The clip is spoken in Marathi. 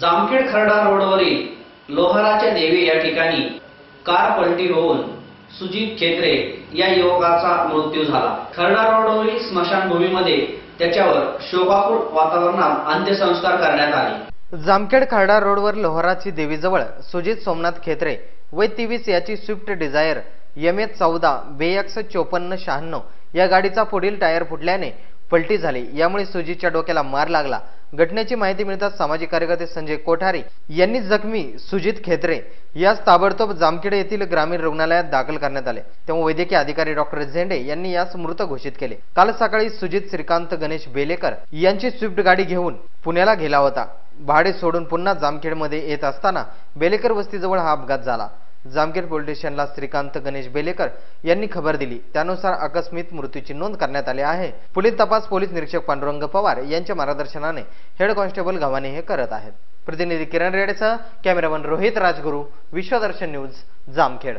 जामखेड खर्डा रोडवरील लोहाराच्या देवी या ठिकाणी कार पलटी होऊन सुजित खेत्रे या युवकाचा मृत्यू झाला. खर्डा रोडवरील स्मशानभूमीमध्ये त्याच्यावर शोकाकुळ वातावरणात अंत्यसंस्कार करण्यात आले. जामखेड खर्डा रोडवर लोहाराची देवीजवळ सुजित सोमनाथ खेत्रे वय तेवीस याची स्विफ्ट डिझायर एम एच चौदा बेएक्स चोपन्न शहाण्णव या गाडीचा पुढील टायर फुटल्याने पलटी झाली. यामुळे सुजितच्या डोक्याला मार लागला. घटनेची माहिती मिळताच सामाजिक कार्यकर्ते संजय कोठारी यांनी जखमी सुजित खेत्रे यास ताबडतोब जामखेड येथील ग्रामीण रुग्णालयात दाखल करण्यात आले. तेव्हा वैद्यकीय अधिकारी डॉक्टर झेंडे यांनी यास मृत घोषित केले. काल सकाळी सुजित श्रीकांत गणेश बेलेकर यांची स्विफ्ट गाडी घेऊन पुण्याला गेला होता. भाडे सोडून पुन्हा जामखेडमध्ये येत असताना बेलेकर वस्तीजवळ हा अपघात झाला. जामखेड पोलीस स्टेशनला श्रीकांत गणेश बेलेकर यांनी खबर दिली. त्यानुसार आकस्मित मृत्यूची नोंद करण्यात आली आहे. पुढील तपास पोलीस निरीक्षक पांडुरंग पवार यांच्या मार्गदर्शनाने हेड कॉन्स्टेबल गव्हाणे हे करत आहेत. प्रतिनिधी किरण रेडेसह कॅमेरामन रोहित राजगुरू विश्वदर्शन न्यूज जामखेड.